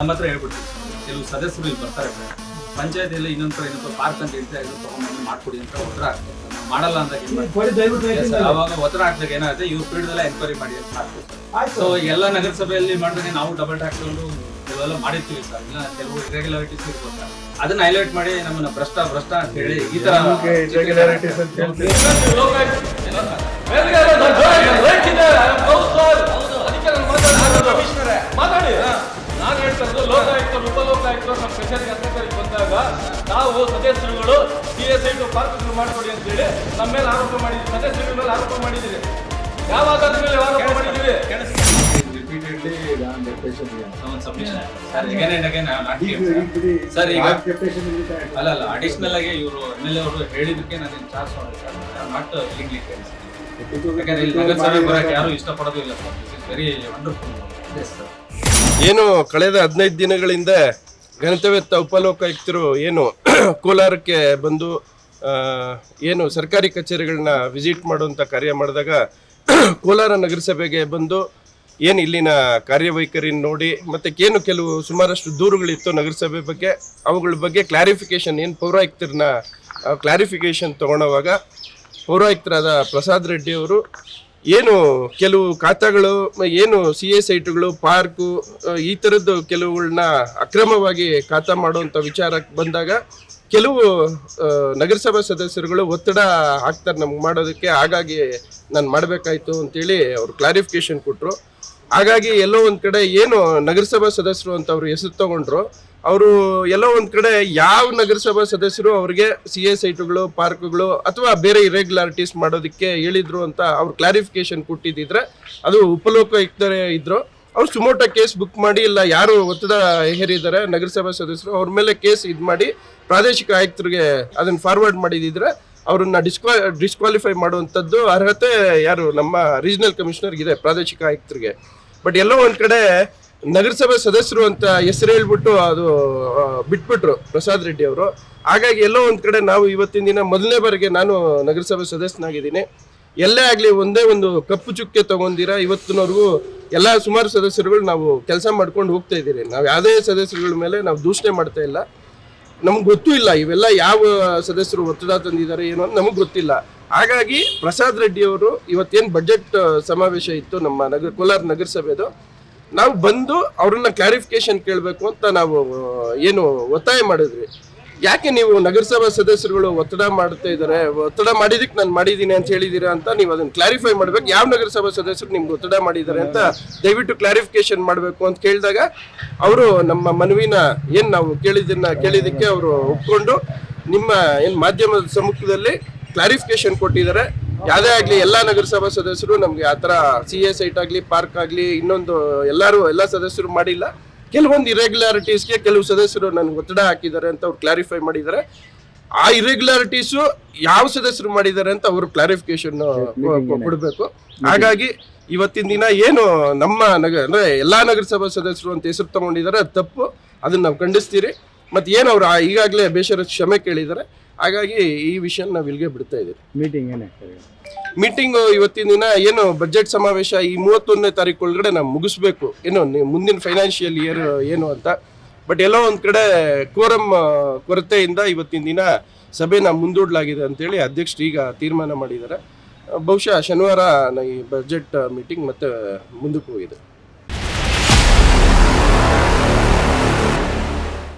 ನಮ್ಮ ಹತ್ರ ಹೇಳ್ಬಿಟ್ಟು ಕೆಲವು ಸದಸ್ಯರು ಇಲ್ಲಿ ಬರ್ತಾರೆ ಪಂಚಾಯತಿಯಲ್ಲಿ ಇನ್ನೊಂದು ಕಡೆ ಇನ್ನೊಂದು ಪಾರ್ಕ್ ಅಂತ ಹೇಳ್ತಾ ಇದ್ರು ತಗೊಂಡ್ಬಂದು ಮಾಡ್ಕೊಡಿ ಅಂತ ಒತ್ತಡ ನಾವು ಮಾಡಲ್ಲ ಅಂತ. ಅವಾಗ ಒತ್ತಡ ಹಾಕ್ದಾಗ ಏನಾಗುತ್ತೆ ಇವ್ರ ಫೀಲ್ಡ್ ಎನ್ಕ್ವೈರಿ ಮಾಡಿ ಅಂತ ಹಾಕ್ತಾರೆ ಸೊ ಎಲ್ಲ ನಗರಸಭೆಯಲ್ಲಿ ಮಾಡಿದ್ರೆ ನಾವು ಡಬಲ್ ಹಾಕೊಂಡು ಕೆಲವೆಲ್ಲ ಮಾಡಿರ್ತೀವಿ ಸರ್ ಇಲ್ಲ ಕೆಲವು ಇರೆಗ್ಯುಲಾರಿಟೀಸ್ ಇರ್ಬೋದು ಅದನ್ನ ಹೈಲೈಟ್ ಮಾಡಿ ನಮ್ಮನ್ನ ಭ್ರಷ್ಟ ಭ್ರಷ್ಟ ಅಂತ ಹೇಳಿ ಈ ತರ ಇರೆಗ್ಯುಲಾರಿಟೀಸ್ ಅಂತ ಹೇಳ್ತೀವಿ. ಲೋಕಾಯುಕ್ತರು ಉಪಲೋಕಾಯುಕ್ತರು ನಮ್ಮ ಕಚೇರಿಗೆ ಅಧಿಕಾರಿಗೆ ಬಂದಾಗ ನಾವು ಸದಸ್ಯರುಗಳು C S I to park ಮಾಡ್ಕೊಡಿ ಅಂತ ಹೇಳಿ ನಮ್ಮ ಮೇಲೆ ಆರೋಪ ಮಾಡಿದ್ದೀವಿ ಸದಸ್ಯರ ಮೇಲೆ ಆರೋಪ ಮಾಡಿದ್ದೀರಿ ಯಾವ ಆಧಾರದ ಮೇಲೆ ಆರೋಪ deputation ಸರ್ ಈಗ. ಅಲ್ಲ ಅಲ್ಲ ಅಡಿಷನಲ್ ಆಗಿ ಇವರು ಎಂ ಎಲ್ ಎ ಅವರು ಹೇಳಿದಕ್ಕೆ ನಾನು ಚಾರ್ಜ್ ಮಾಡಿದೆ ಸರ್ ನಾಟ್ ಲೀಗ್ಲಿ ಯಾಕಂದ್ರೆ ಇಲ್ಲಿ ನಗರಸಭೆ ಬರಕ್ಕೆ ಯಾರು ಇಷ್ಟಪಡೋದು ಇಲ್ಲ sir very wonderful yes sir ಏನು ಕಳೆದ ಹದಿನೈದು ದಿನಗಳಿಂದ ಗಣತವ್ಯತ್ತ ಉಪಲೋಕಾಯುಕ್ತರು ಏನು ಕೋಲಾರಕ್ಕೆ ಬಂದು ಏನು ಸರ್ಕಾರಿ ಕಚೇರಿಗಳನ್ನ ವಿಸಿಟ್ ಮಾಡುವಂಥ ಕಾರ್ಯ ಮಾಡಿದಾಗ ಕೋಲಾರ ನಗರಸಭೆಗೆ ಬಂದು ಏನು ಇಲ್ಲಿನ ಕಾರ್ಯವೈಖರಿ ನೋಡಿ, ಮತ್ತು ಏನು ಕೆಲವು ಸುಮಾರಷ್ಟು ದೂರುಗಳಿತ್ತು ನಗರಸಭೆ ಬಗ್ಗೆ, ಅವುಗಳ ಬಗ್ಗೆ ಕ್ಲಾರಿಫಿಕೇಶನ್ ಏನು ಪೌರಾಯುಕ್ತರನ್ನ ಕ್ಲಾರಿಫಿಕೇಶನ್ ತಗೊಳ್ಳೋವಾಗ ಪೌರಾಯುಕ್ತರಾದ ಪ್ರಸಾದ್ ರೆಡ್ಡಿ ಅವರು ಏನು ಕೆಲವು ಖಾತಾಗಳು, ಏನು ಸಿ ಎ ಸೈಟ್ಗಳು, ಪಾರ್ಕು ಈ ಥರದ್ದು ಕೆಲವುಗಳನ್ನ ಅಕ್ರಮವಾಗಿ ಖಾತಾ ಮಾಡುವಂಥ ವಿಚಾರಕ್ಕೆ ಬಂದಾಗ ಕೆಲವು ನಗರಸಭಾ ಸದಸ್ಯರುಗಳು ಒತ್ತಡ ಹಾಕ್ತಾರೆ ನಮ್ಗೆ ಮಾಡೋದಕ್ಕೆ. ಹಾಗಾಗಿ ನಾನು ಮಾಡಬೇಕಾಯ್ತು ಅಂತೇಳಿ ಅವರು ಕ್ಲಾರಿಫಿಕೇಶನ್ ಕೊಟ್ಟರು ಹಾಗಾಗಿ ಎಲ್ಲೋ ಒಂದು ಕಡೆ ಏನು ನಗರಸಭಾ ಸದಸ್ಯರು ಅಂತ ಅವರು ಹೆಸರು ತಗೊಂಡ್ರು, ಅವರು ಎಲ್ಲೋ ಒಂದು ಕಡೆ ಯಾವ ನಗರಸಭಾ ಸದಸ್ಯರು ಅವ್ರಿಗೆ ಸಿ ಎ ಸೈಟುಗಳು, ಪಾರ್ಕ್ಗಳು ಅಥವಾ ಬೇರೆ ಇರೆಗ್ಯುಲಾರಿಟೀಸ್ ಮಾಡೋದಕ್ಕೆ ಹೇಳಿದ್ರು ಅಂತ ಅವ್ರು ಕ್ಲಾರಿಫಿಕೇಶನ್ ಕೊಟ್ಟಿದ್ದಿದ್ರೆ ಅದು ಉಪಲೋಕಾಯುಕ್ತರೇ ಇದ್ರು. ಅವ್ರು ಸುಮೋಟ ಕೇಸ್ ಬುಕ್ ಮಾಡಿ ಇಲ್ಲ, ಯಾರು ಒತ್ತಡ ಹೇರಿದ್ದಾರೆ ನಗರಸಭಾ ಸದಸ್ಯರು ಅವ್ರ ಮೇಲೆ ಕೇಸ್ ಇದು ಮಾಡಿ ಪ್ರಾದೇಶಿಕ ಆಯುಕ್ತರಿಗೆ ಅದನ್ನು ಫಾರ್ವರ್ಡ್ ಮಾಡಿದಿದ್ರೆ ಅವ್ರನ್ನ ಡಿಸ್ಕ್ವಾ ಡಿಸ್ಕ್ವಾಲಿಫೈ ಮಾಡುವಂಥದ್ದು ಅರ್ಹತೆ ಯಾರು? ನಮ್ಮ ರೀಜನಲ್ ಕಮಿಷನರ್ಗಿದೆ ಪ್ರಾದೇಶಿಕ ಆಯುಕ್ತರಿಗೆ. ಬಟ್ ಎಲ್ಲೋ ಒಂದು ಕಡೆ ನಗರಸಭೆ ಸದಸ್ಯರು ಅಂತ ಹೆಸರು ಹೇಳ್ಬಿಟ್ಟು ಅದು ಬಿಟ್ಬಿಟ್ರು ಪ್ರಸಾದ್ ರೆಡ್ಡಿ ಅವರು. ಹಾಗಾಗಿ ಎಲ್ಲೋ ಒಂದು ಕಡೆ ನಾವು ಇವತ್ತಿನ ದಿನ ಮೊದಲನೇ ಬಾರಿಗೆ ನಾನು ನಗರಸಭೆ ಸದಸ್ಯನಾಗಿದ್ದೀನಿ. ಎಲ್ಲೇ ಆಗಲಿ ಒಂದೇ ಒಂದು ಕಪ್ಪು ಚುಕ್ಕೆ ತಗೊಂಡಿರ, ಇವತ್ತಿನವರೆಗೂ ಎಲ್ಲ ಸುಮಾರು ಸದಸ್ಯರುಗಳು ನಾವು ಕೆಲಸ ಮಾಡ್ಕೊಂಡು ಹೋಗ್ತಾ ಇದ್ದೀರಿ. ನಾವು ಯಾವುದೇ ಸದಸ್ಯರುಗಳ ಮೇಲೆ ನಾವು ದೂಷಣೆ ಮಾಡ್ತಾ ಇಲ್ಲ. ನಮ್ಗೆ ಗೊತ್ತೂ ಇಲ್ಲ, ಇವೆಲ್ಲ ಯಾವ ಸದಸ್ಯರು ಒತ್ತಡ ತಂದಿದ್ದಾರೆ ಏನು ನಮಗೆ ಗೊತ್ತಿಲ್ಲ. ಹಾಗಾಗಿ ಪ್ರಸಾದ್ ರೆಡ್ಡಿ ಅವರು ಇವತ್ತೇನು ಬಜೆಟ್ ಸಮಾವೇಶ ಇತ್ತು ನಮ್ಮ ನಗರ, ಕೋಲಾರ ನಗರಸಭೆದು, ನಾವು ಬಂದು ಅವ್ರನ್ನ ಕ್ಲಾರಿಫಿಕೇಶನ್ ಕೇಳಬೇಕು ಅಂತ ನಾವು ಏನು ಒತ್ತಾಯ ಮಾಡಿದ್ವಿ. ಯಾಕೆ ನೀವು ನಗರಸಭಾ ಸದಸ್ಯರುಗಳು ಒತ್ತಡ ಮಾಡ್ತಾ ಇದ್ದಾರೆ? ಒತ್ತಡ ಮಾಡಿದಕ್ಕೆ ನಾನು ಮಾಡಿದ್ದೀನಿ ಅಂತ ಹೇಳಿದ್ದೀರಾ ಅಂತ ನೀವು ಅದನ್ನ ಕ್ಲಾರಿಫೈ ಮಾಡ್ಬೇಕು. ಯಾವ ನಗರಸಭಾ ಸದಸ್ಯರು ನಿಮ್ಗೆ ಒತ್ತಡ ಮಾಡಿದ್ದಾರೆ ಅಂತ ದಯವಿಟ್ಟು ಕ್ಲಾರಿಫಿಕೇಶನ್ ಮಾಡಬೇಕು ಅಂತ ಕೇಳಿದಾಗ ಅವರು ನಮ್ಮ ಮನವಿನ ಏನು ನಾವು ಕೇಳಿದ್ದನ್ನ ಕೇಳಿದ್ದಕ್ಕೆ ಅವರು ಒಪ್ಕೊಂಡು ನಿಮ್ಮ ಏನು ಮಾಧ್ಯಮದ ಸಮ್ಮುಖದಲ್ಲಿ ಕ್ಲಾರಿಫಿಕೇಶನ್ ಕೊಟ್ಟಿದ್ದಾರೆ. ಯಾವುದೇ ಆಗಲಿ ಎಲ್ಲ ನಗರಸಭಾ ಸದಸ್ಯರು ನಮಗೆ ಆ ಥರ ಸಿ ಎ ಸೈಟ್ ಆಗಲಿ ಪಾರ್ಕ್ ಆಗಲಿ, ಇನ್ನೊಂದು ಎಲ್ಲರೂ, ಎಲ್ಲ ಸದಸ್ಯರು ಮಾಡಿಲ್ಲ. ಕೆಲವೊಂದು ಇರೆಗ್ಯುಲಾರಿಟೀಸ್ಗೆ ಕೆಲವು ಸದಸ್ಯರು ನನಗೆ ಒತ್ತಡ ಹಾಕಿದ್ದಾರೆ ಅಂತ ಅವ್ರು ಕ್ಲಾರಿಫೈ ಮಾಡಿದ್ದಾರೆ. ಆ ಇರೆಗ್ಯುಲಾರಿಟೀಸು ಯಾವ ಸದಸ್ಯರು ಮಾಡಿದ್ದಾರೆ ಅಂತ ಅವರು ಕ್ಲಾರಿಫಿಕೇಶನ್ ಕೊಡಬೇಕು. ಹಾಗಾಗಿ ಇವತ್ತಿನ ದಿನ ಏನು ನಮ್ಮ ನಗರ ಅಂದರೆ ಎಲ್ಲಾ ನಗರಸಭಾ ಸದಸ್ಯರು ಅಂತ ಹೆಸರು ತಗೊಂಡಿದ್ದಾರೆ ಅದು ತಪ್ಪು. ಅದನ್ನು ನಾವು ಖಂಡಿಸ್ತೀರಿ. ಮತ್ತು ಏನು ಅವರು ಈಗಾಗಲೇ ಬೇಷರ ಕ್ಷಮೆ ಕೇಳಿದ್ದಾರೆ. ಹಾಗಾಗಿ ಈ ವಿಷಯ ನಾವು ಇಲ್ಲಿಗೆ ಬಿಡ್ತಾ ಇದ್ದೀವಿ. ಮೀಟಿಂಗ್ ಏನಾಗ್ತದೆ ಮೀಟಿಂಗ್ ಇವತ್ತಿನ ದಿನ ಏನು ಬಜೆಟ್ ಸಮಾವೇಶ ಈ ಮೂವತ್ತೊಂದನೇ ತಾರೀಕು ಒಳಗಡೆ ನಾವು ಮುಗಿಸ್ಬೇಕು ಏನು ಮುಂದಿನ ಫೈನಾನ್ಷಿಯಲ್ ಇಯರ್ ಏನು ಅಂತ. ಬಟ್ ಎಲ್ಲೋ ಒಂದು ಕಡೆ ಕೋರಂ ಕೊರತೆಯಿಂದ ಇವತ್ತಿನ ದಿನ ಸಭೆನ ಮುಂದೂಡಲಾಗಿದೆ ಅಂತೇಳಿ ಅಧ್ಯಕ್ಷರು ಈಗ ತೀರ್ಮಾನ ಮಾಡಿದ್ದಾರೆ. ಬಹುಶಃ ಶನಿವಾರ ಈ ಬಜೆಟ್ ಮೀಟಿಂಗ್ ಮತ್ತೆ ಮುಂದಕ್ಕೆ ಹೋಗಿದೆ.